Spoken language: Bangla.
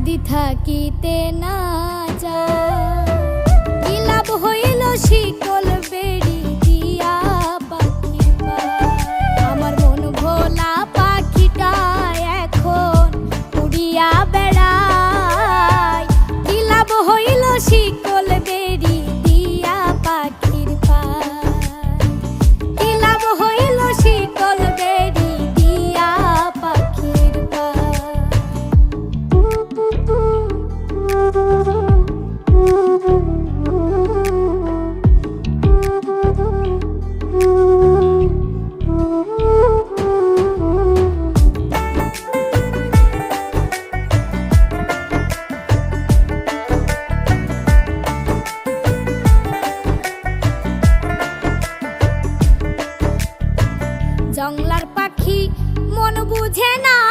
যদি থাকিতে না জংলার পাখি মন বুঝে না।